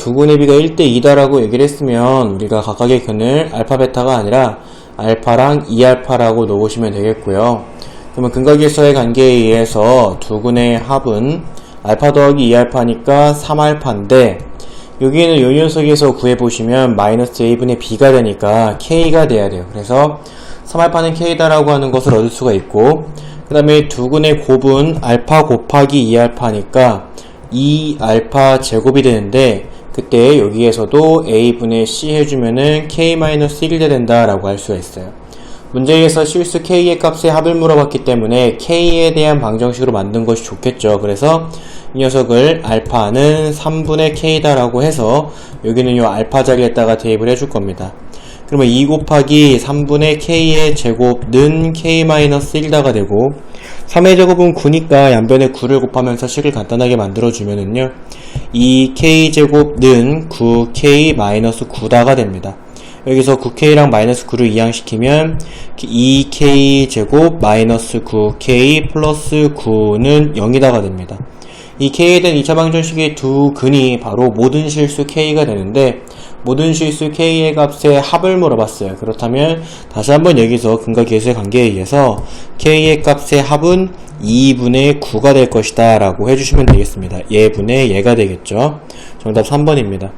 두 군의 비가 1대2다라고 얘기를 했으면 우리가 각각의 근을 알파 베타가 아니라 알파랑 2알파라고 놓으시면 되겠고요. 그러면 근각일서의 관계에 의해서 두 군의 합은 알파 더하기 2알파니까 3알파인데 여기는 요 녀석에서 구해보시면 마이너스 a분의 b가 되니까 k가 돼야 돼요. 그래서 3알파는 k다라고 하는 것을 얻을 수가 있고 그 다음에 두 군의 곱은 알파 곱하기 2알파니까 2알파 제곱이 되는데 그때 여기에서도 a분의 c 해주면은 k-1이 된다라고 할 수가 있어요. 문제에서 실수 k의 값의 합을 물어봤기 때문에 k에 대한 방정식으로 만든 것이 좋겠죠. 그래서 이 녀석을 알파는 3분의 k다라고 해서 여기는 요 알파 자리에다가 대입을 해줄 겁니다. 그러면 2 곱하기 3분의 k의 제곱는 k-1다가 되고 3의 제곱은 9니까 양변에 9를 곱하면서 식을 간단하게 만들어주면은요 2k제곱는 9k-9다가 됩니다. 여기서 9k랑 마이너스 9를 이항시키면 2k제곱 마이너스 9k 플러스 9는 0이다가 됩니다. 이 k에 대한 2차 방정식의 두 근이 바로 모든 실수 k가 되는데 모든 실수 k의 값의 합을 물어봤어요. 그렇다면 다시 한번 여기서 근과 계수의 관계에 의해서 k의 값의 합은 2분의 9가 될 것이다 라고 해주시면 되겠습니다. 예분의 예가 되겠죠. 정답 3번입니다.